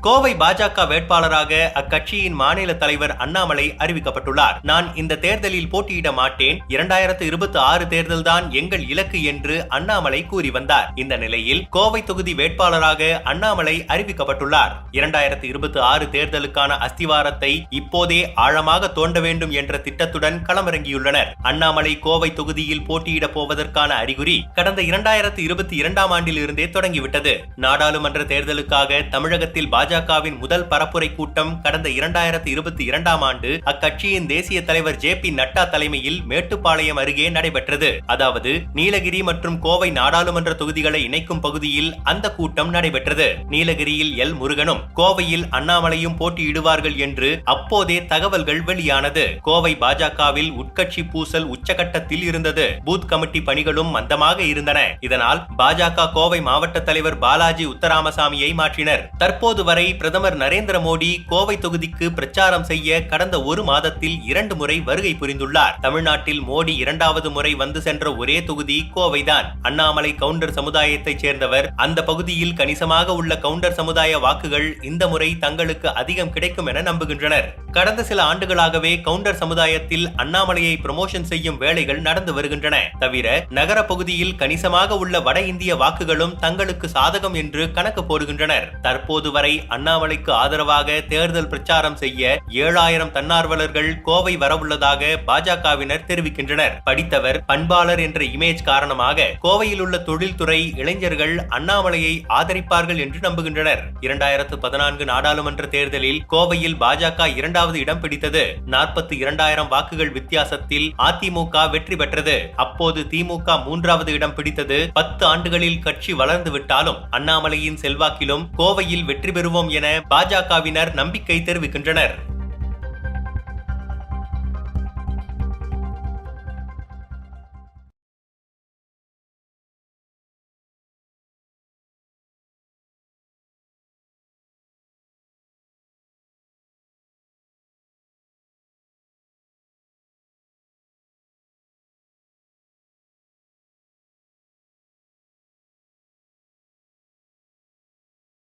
கோவை பாஜக வேட்பாளராக அக்கட்சியின் மாநில தலைவர் அண்ணாமலை அறிவிக்கப்பட்டுள்ளார். நான் இந்த தேர்தலில் போட்டியிட மாட்டேன். இரண்டாயிரத்து இருபத்தி ஆறு தேர்தல் தான் எங்கள் இலக்கு என்று அண்ணாமலை கூறி வந்தார். இந்த நிலையில் கோவை தொகுதி வேட்பாளராக அண்ணாமலை அறிவிக்கப்பட்டுள்ளார். இரண்டாயிரத்து இருபத்தி ஆறு தேர்தலுக்கான அஸ்திவாரத்தை இப்போதே ஆழமாக தோண்ட வேண்டும் என்ற திட்டத்துடன் களமிறங்கியுள்ளனர். அண்ணாமலை கோவை தொகுதியில் போட்டியிடப் போவதற்கான அறிகுறி கடந்த இரண்டாயிரத்து இருபத்தி இரண்டாம் ஆண்டில் இருந்தே தொடங்கிவிட்டது. நாடாளுமன்ற தேர்தலுக்காக தமிழகத்தில் பாஜக பாஜகவின் முதல் பரப்புரை கூட்டம் கடந்த இரண்டாயிரத்தி இருபத்தி இரண்டாம் ஆண்டு அக்கட்சியின் தேசிய தலைவர் ஜே பி நட்டா தலைமையில் மேட்டுப்பாளையம் அருகே நடைபெற்றது. அதாவது நீலகிரி மற்றும் கோவை நாடாளுமன்ற தொகுதிகளை இணைக்கும் பகுதியில் அந்த கூட்டம் நடைபெற்றது. நீலகிரியில் எல். முருகனும் கோவையில் அண்ணாமலையும் போட்டியிடுவார்கள் என்று அப்போதே தகவல்கள் வெளியானது. கோவை பாஜகவில் உட்கட்சி பூசல் உச்சகட்டத்தில் இருந்தது. பூத் கமிட்டி பணிகளும் மந்தமாக இருந்தன. இதனால் பாஜக கோவை மாவட்ட தலைவர் பாலாஜி உத்தராமசாமியை மாற்றினர். தற்போது வரை வரை பிரதமர் நரேந்திர மோடி கோவை தொகுதிக்கு பிரச்சாரம் செய்ய கடந்த ஒரு மாதத்தில் இரண்டு முறை வருகை புரிந்துள்ளார். தமிழ்நாட்டில் மோடி இரண்டாவது முறை வந்து சென்ற ஒரே தொகுதி கோவைதான். அண்ணாமலை கவுண்டர் சமுதாயத்தைச் சேர்ந்தவர். அந்த பகுதியில் கணிசமாக உள்ள கவுண்டர் சமுதாய வாக்குகள் இந்த முறை தங்களுக்கு அதிகம் கிடைக்கும் என நம்புகின்றனர். கடந்த சில ஆண்டுகளாகவே கவுண்டர் சமுதாயத்தில் அண்ணாமலையை ப்ரமோஷன் செய்யும் வேலைகள் நடந்து வருகின்றன. தவிர நகர பகுதியில் கணிசமாக உள்ள வட இந்திய வாக்குகளும் தங்களுக்கு சாதகம் என்று கணக்கு போடுகின்றனர். தற்போது வரை அண்ணாமலைக்கு ஆதரவாக தேர்தல் பிரச்சாரம் செய்ய ஏழாயிரம் தன்னார்வலர்கள் கோவை வரவுள்ளதாக பாஜகவினர் தெரிவிக்கின்றனர். படித்தவர் பண்பாளர் என்ற இமேஜ் காரணமாக கோவையில் உள்ள தொழில்துறை இளைஞர்கள் அண்ணாமலையை ஆதரிப்பார்கள் என்று நம்புகின்றனர். இரண்டாயிரத்து பதினான்கு நாடாளுமன்ற தேர்தலில் கோவையில் பாஜக இரண்டாவது இடம் பிடித்தது. நாற்பத்தி இரண்டாயிரம் வாக்குகள் வித்தியாசத்தில் அதிமுக வெற்றி பெற்றது. அப்போது திமுக மூன்றாவது இடம் பிடித்தது. பத்து ஆண்டுகளில் கட்சி வளர்ந்து விட்டாலும் அண்ணாமலையின் செல்வாக்கிலும் கோவையில் வெற்றி பெறுவோம் என பாஜகவினர் நம்பிக்கை தெரிவிக்கின்றனர்.